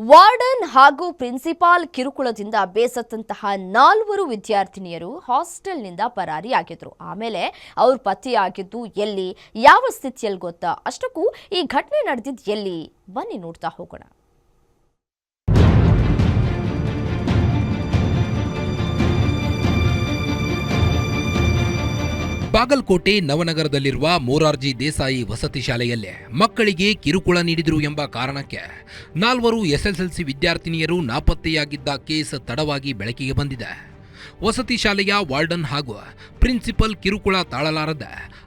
Warden ಹಾಗೂ principal ಕಿರುಕುಳದಿಂದ ಬೇಸತ್ತಂತಹ ನಾಲ್ವರು ವಿದ್ಯಾರ್ಥಿನಿಯರು ಹಾಸ್ಟೆಲ್ನಿಂದ ಪರಾರಿಯಾಗಿದ್ರು. ಆಮೇಲೆ ಅವ್ರ ಪತಿಯಾಗಿದ್ದು ಎಲ್ಲಿ? ಯಾವ ಸ್ಥಿತಿಯಲ್ಲಿ ಗೊತ್ತಾ? ಅಷ್ಟಕ್ಕೂ ಈ ಘಟನೆ ನಡೆದಿದ್ದು ಎಲ್ಲಿ? ಬನ್ನಿ ನೋಡ್ತಾ ಹೋಗೋಣ. ಬಾಗಲಕೋಟೆ ನವನಗರದಲ್ಲಿರುವ ಮೊರಾರ್ಜಿ ದೇಸಾಯಿ ವಸತಿ ಶಾಲೆಯಲ್ಲೇ ಮಕ್ಕಳಿಗೆ ಕಿರುಕುಳ ನೀಡಿದರು ಎಂಬ ಕಾರಣಕ್ಕೆ ನಾಲ್ವರು ಎಸ್ಎಸ್ಎಲ್ಸಿ ವಿದ್ಯಾರ್ಥಿನಿಯರು ನಾಪತ್ತೆಯಾಗಿದ್ದ ಕೇಸ್ ತಡವಾಗಿ ಬೆಳಕಿಗೆ ಬಂದಿದೆ. ವಸತಿ ಶಾಲೆಯ ವಾರ್ಡನ್ ಹಾಗೂ ಪ್ರಿನ್ಸಿಪಲ್ ಕಿರುಕುಳ ತಾಳಲಾರದ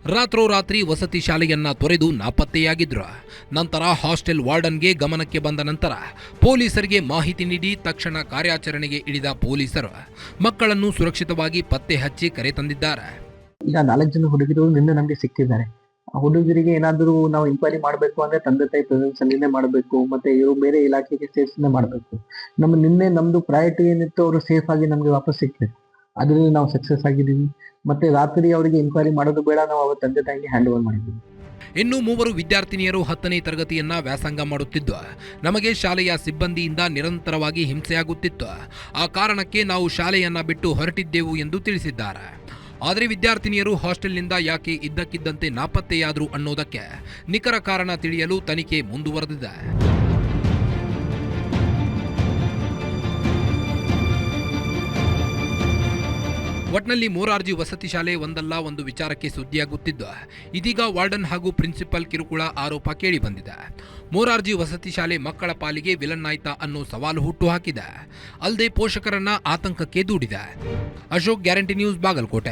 ರಾತ್ರೋರಾತ್ರಿ ವಸತಿ ಶಾಲೆಯನ್ನ ತೊರೆದು ನಾಪತ್ತೆಯಾಗಿದ್ರು. ನಂತರ ಹಾಸ್ಟೆಲ್ ವಾರ್ಡನ್ಗೆ ಗಮನಕ್ಕೆ ಬಂದ ನಂತರ ಪೊಲೀಸರಿಗೆ ಮಾಹಿತಿ ನೀಡಿ ತಕ್ಷಣ ಕಾರ್ಯಾಚರಣೆಗೆ ಇಳಿದ ಪೊಲೀಸರು ಮಕ್ಕಳನ್ನು ಸುರಕ್ಷಿತವಾಗಿ ಪತ್ತೆ ಹಚ್ಚಿ ಕರೆ ತಂದಿದ್ದಾರೆ. ಈಗ ನಾಲ್ಕು ಜನ ಹುಡುಗರು ನಿನ್ನೆ ನಮ್ಗೆ ಸಿಕ್ಕಿದ್ದಾರೆ. ಆ ಹುಡುಗರಿಗೆ ಏನಾದರೂ ನಾವು ಇನ್ಕ್ವೈರಿ ಮಾಡಬೇಕು ಅಂದ್ರೆ ತಂದೆ ತಾಯಿ ಪ್ರೆಸೆನ್ಸ್ ಅಲ್ಲಿನೇ ಮಾಡಬೇಕು, ಮತ್ತೆ ಇವರು ಬೇರೆ ಇಲಾಖೆಗೆ ಸೇರ್ಸಿನೇ ಮಾಡಬೇಕು. ನಮ್ಮ ನಿನ್ನೆ ನಮ್ದು ಪ್ರಯಾರಿಟಿ ಏನಿತ್ತು ಅವರು ಸೇಫ್ ಆಗಿ ನಮ್ಗೆ ವಾಪಸ್ ಸಿಕ್ಬೇಕು. ಅದರಲ್ಲಿ ನಾವು ಸಕ್ಸಸ್ ಆಗಿದ್ದೀವಿ. ಮತ್ತೆ ರಾತ್ರಿ ಅವರಿಗೆ ಇನ್ಕ್ವೈರಿ ಮಾಡೋದು ಬೇಡ, ನಾವು ಅವ್ರ ತಂದೆ ತಾಯಿಗೆ ಹ್ಯಾಂಡ್ ಓವರ್ ಮಾಡಿದ್ದೀವಿ. ಇನ್ನು ಮೂವರು ವಿದ್ಯಾರ್ಥಿನಿಯರು ಹತ್ತನೇ ತರಗತಿಯನ್ನ ವ್ಯಾಸಂಗ ಮಾಡುತ್ತಿದ್ದು, ನಮಗೆ ಶಾಲೆಯ ಸಿಬ್ಬಂದಿಯಿಂದ ನಿರಂತರವಾಗಿ ಹಿಂಸೆಯಾಗುತ್ತಿತ್ತು. ಆ ಕಾರಣಕ್ಕೆ ನಾವು ಶಾಲೆಯನ್ನ ಬಿಟ್ಟು ಹೊರಟಿದ್ದೆವು ಎಂದು ತಿಳಿಸಿದ್ದಾರೆ. ಆದರೆ ವಿದ್ಯಾರ್ಥಿನಿಯರು ಹಾಸ್ಟೆಲ್ನಿಂದ ಯಾಕೆ ಇದ್ದಕ್ಕಿದ್ದಂತೆ ನಾಪತ್ತೆಯಾದರು ಅನ್ನೋದಕ್ಕೆ ನಿಖರ ಕಾರಣ ತಿಳಿಯಲು ತನಿಖೆ ಮುಂದುವರೆದಿದೆ. ಒಟ್ನಲ್ಲಿ ಮೂರಾರ್ಜಿ ವಸತಿ ಶಾಲೆ ಒಂದಲ್ಲ ಒಂದು ವಿಚಾರಕ್ಕೆ ಸುದ್ದಿಯಾಗುತ್ತಿದ್ದು, ಇದೀಗ ವಾರ್ಡನ್ ಹಾಗೂ ಪ್ರಿನ್ಸಿಪಲ್ ಕಿರುಕುಳ ಆರೋಪ ಕೇಳಿಬಂದಿದೆ. ಮೂರಾರ್ಜಿ ವಸತಿ ಶಾಲೆ ಮಕ್ಕಳ ಪಾಲಿಗೆ ವಿಲನ್ ಆಯ್ತಾ ಅನ್ನೋ ಸವಾಲು ಹುಟ್ಟು ಹಾಕಿದೆ ಅಲ್ಲದೆ ಪೋಷಕರನ್ನ ಆತಂಕಕ್ಕೆ ದೂಡಿದೆ. Ashok guarantee news Bagalkote.